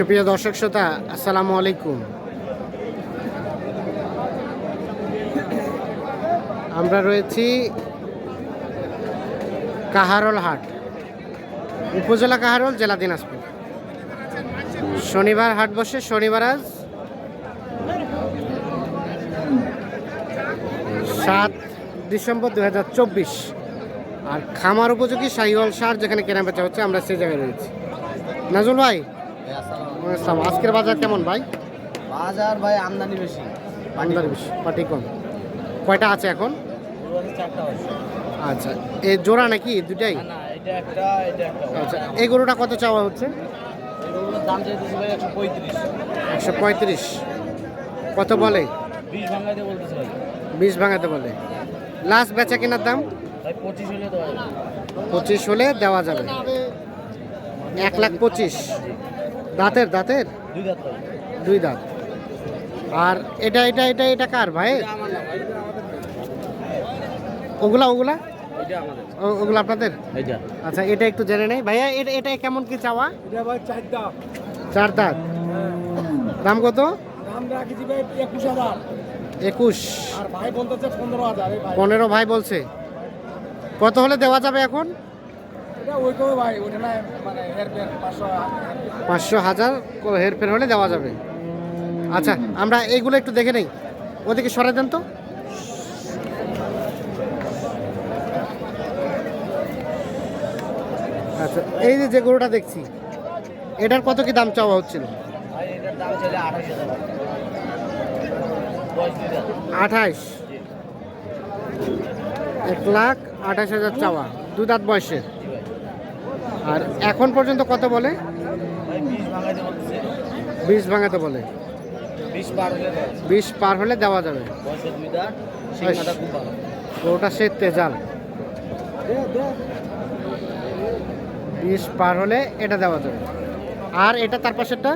সুপ্রিয় দর্শক শ্রোতা, আসসালামু আলাইকুম। আমরা রয়েছি কাহারল হাট, উপজেলা কাহারল, জেলা দিনাজপুর। শনিবার হাট বসে, শনিবার আজ সাত ডিসেম্বর দু হাজার চব্বিশ। আর খামার উপযোগী শাহিওয়াল সার যেখানে কেনা বেচা হচ্ছে, আমরা সেই জায়গায় রয়েছি। নাজুল ভাই। আজকের বাজার কেমন ভাই? বাজার ভাই আমদানি বেশি আমদানি বেশি পাটি কম। কয়টা আছে এখন? আচ্ছা এই জোড়া নাকি দুটাই আচ্ছা এই গরুটা কত চাওয়া হচ্ছে? একশো পঁয়ত্রিশ। কত বলে? বিষ ভাঙাতে বলে। লাস্ট বেচা কেনার দাম? পঁচিশ হলে দেওয়া যাবে। এক লাখ পঁচিশ। দাঁতের দাঁতের? দুই দাঁত দুই দাঁত। আর এটা এটা এটা এটা কার ভাই? ওগুলা ওগুলা? ও- ওগুলো আপনাদের? আচ্ছা এটা একটু জেনে নেই। ভাইয়া এটা এটা কেমন কি চাওয়া? চার দাঁত। দাম কত? দাম ভাই একুশ আর ভাই বলতেছে পনেরো হাজার পনেরো ভাই বলছে। কত হলে দেওয়া যাবে এখন? পাঁচশো পাঁচশো হাজার হেরফের হলে দেওয়া যাবে। আচ্ছা আমরা এইগুলো একটু দেখে নেই। ওদিকে সরে দেন তো। আচ্ছা এই যে যে গরুটা দেখছি এটার কত কি দাম চাওয়া হচ্ছিল? আঠাইশ এক লাখ আঠাশ হাজার চাওয়া। দু দাঁত বয়সের আর এখন পর্যন্ত কত বলে? বিষ ভাঙাতে বলে। বিষ পার হলে দেওয়া যাবে। গরুটা সে তেজাল। বিষ পার হলে এটা দেওয়া যাবে। আর এটা তার পাশেরটা?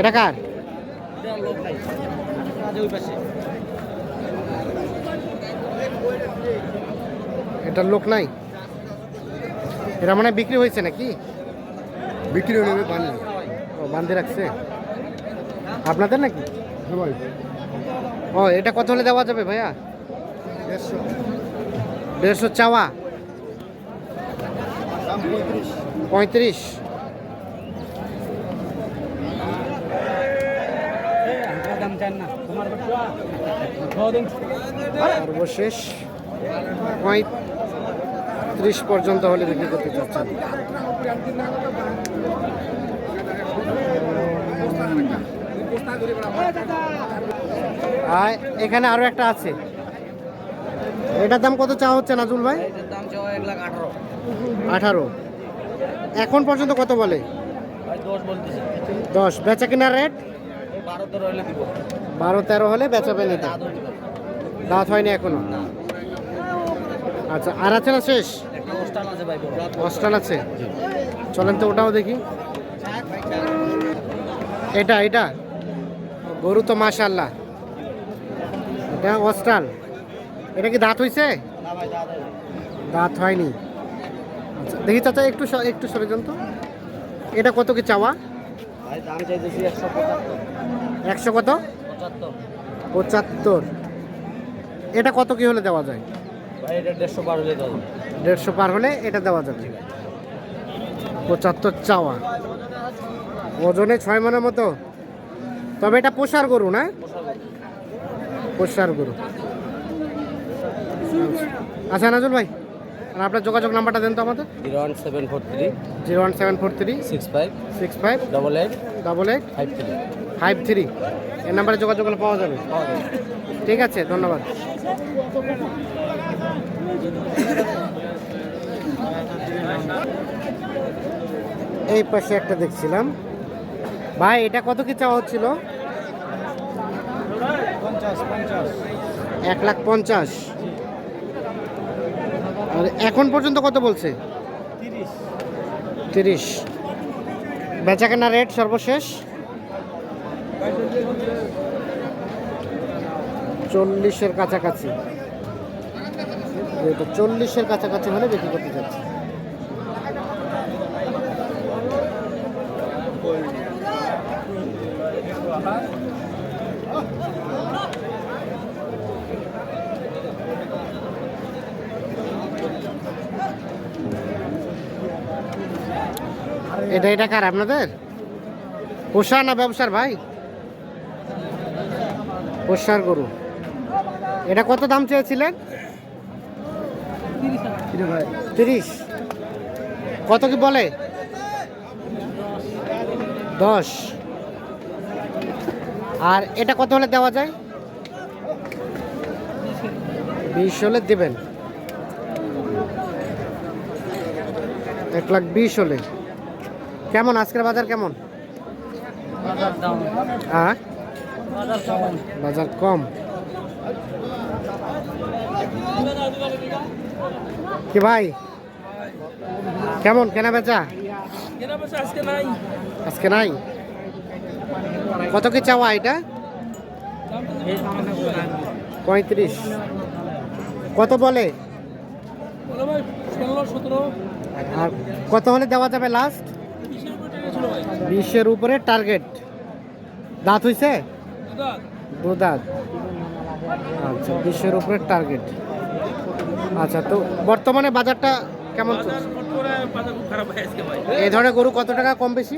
এটা কার? এটা লোক নাই? নাই মানে বিক্রি হয়েছে নাকি? বিক্রি হয়ে বান্ধে। ও বান্ধে রাখছে। আপনাদের নাকি? ও এটা কত হলে দেওয়া যাবে ভাইয়া? দেড়শো। দেড়শো চাওয়া? পঁয়ত্রিশ। সর্বশেষ। পঁয়ত্রিশ। পর্যন্ত হলে বিক্রি করতে চাচ্ছেন। আর এখানে আরও একটা আছে। এটার দাম কত চাওয়া হচ্ছে নাজুল ভাই? আঠারো। এখন পর্যন্ত কত বলে? দশ বেচা কেনার রেট বারো তেরো হলে বেচাবেন এটা দাঁত হয়নি এখনও? আচ্ছা আর আছে না শেষ? অনুষ্ঠান আছে ভাই বড় অস্টাল আছে? চলেন তো ওটাও দেখি। এটা এটা? গরু তো মাশাল্লাহ এটা অস্টাল এটা কি দাঁত দাদা দাঁত হয়নি। আচ্ছা দেখি চাচা একটু স- একটু সরে যান তো। এটা কত কি চাওয়া? একশো কত? পঁচাত্তর। এটা কত কি হলে দেওয়া যায়? দেড়শো পার হলে এটা দেওয়া যাবে। পঁচাত্তর চাওয়া। ওজনে ছয় মনের মতো। তবে এটা পোষার গরু না? পোষার গরু। আচ্ছা নাজুল ভাই আর আপনার যোগাযোগ নাম্বারটা দেন তো আমাদের। Zero one seven four three. Zero one seven four three. Six five. Six five. Double eight. Double eight. Five three. Five three. এই নাম্বারে যোগাযোগ করলে পাওয়া যাবে। ঠিক আছে ধন্যবাদ। এই পাশে একটা দেখছিলাম। ভাই এটা কত কি চাওয়া হচ্ছিল? এক লাখ পঞ্চাশ। আর এখন পর্যন্ত কত বলছে? তিরিশ। তিরিশ। বেচা কেনা রেট সর্বশেষ? চল্লিশের কাছাকাছি। এটা চল্লিশের কাছাকাছি হলে বিক্রি করতে যাচ্ছে। এটা এটা কার, আপনাদের? পোষা না ব্যবসার ভাই? পোষার গরু। এটা কত দাম চেয়েছিলেন? তিরিশ। কত কি বলে? দশ। আর এটা কত হলে দেওয়া যায়? বিশ হলে দেবেন। এক লাখ বিশ হলে। কেমন? আজকের বাজার কেমন? হ্যাঁ? বাজার কম। কি ভাই? কেমন? কেনা বেচা? আজকে নাই। আজকে নাই? কত কি চাওয়া এটা? পঁয়ত্রিশ। কত বলে? আর কত হলে দেওয়া যাবে লাস্ট বিশের উপরে টার্গেট দাঁত হইছে? দুধার দু দাঁত। আচ্ছা বিশের উপরে টার্গেট আচ্ছা তো বর্তমানে বাজারটা কেমন এই ধরনের গরু কত টাকা কম বেশি?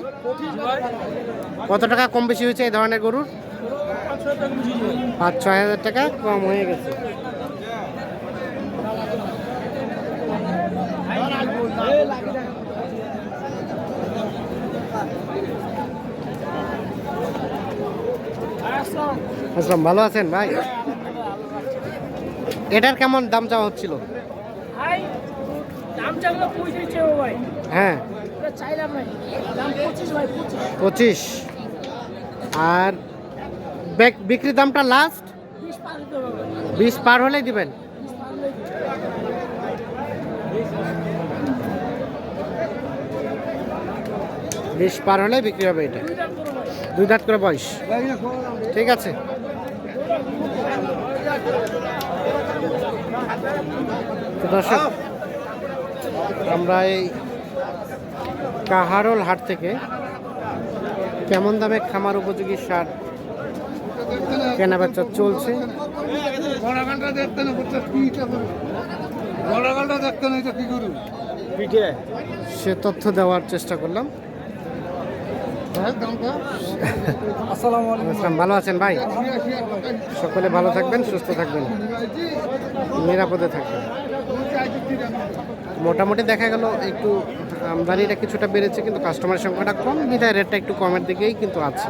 কত টাকা কম বেশি হয়েছে এই ধরনের গরুর? পাঁচ ছয় হাজার টাকা। কম হয়ে গেছে। আসলাম ভালো আছেন ভাই? এটার কেমন দাম চাওয়া হচ্ছিল? হ্যাঁ। পঁচিশ আর বেক- বিক্রির দামটা লাস্ট বিশ পার হলেই দিবেন। বিশ পার হলে বিক্রি হবে এটা। দুই দাঁত করে বয়স। ঠিক আছে। তো দর্শক আমরা এই কাহারল হাট থেকে কেমন দামে খামার উপযোগী সার কেনাবেচা চলছে? সে তথ্য দেওয়ার চেষ্টা করলাম। ভালো আছেন ভাই? সকলে ভালো থাকবেন সুস্থ থাকবেন নিরাপদে থাকবেন। মোটামুটি দেখা গেল একটু আমদানিটা কিছুটা বেড়েছে কিন্তু কাস্টমারের সংখ্যাটা কম বিধায় রেটটা একটু কমের দিকেই কিন্তু আছে।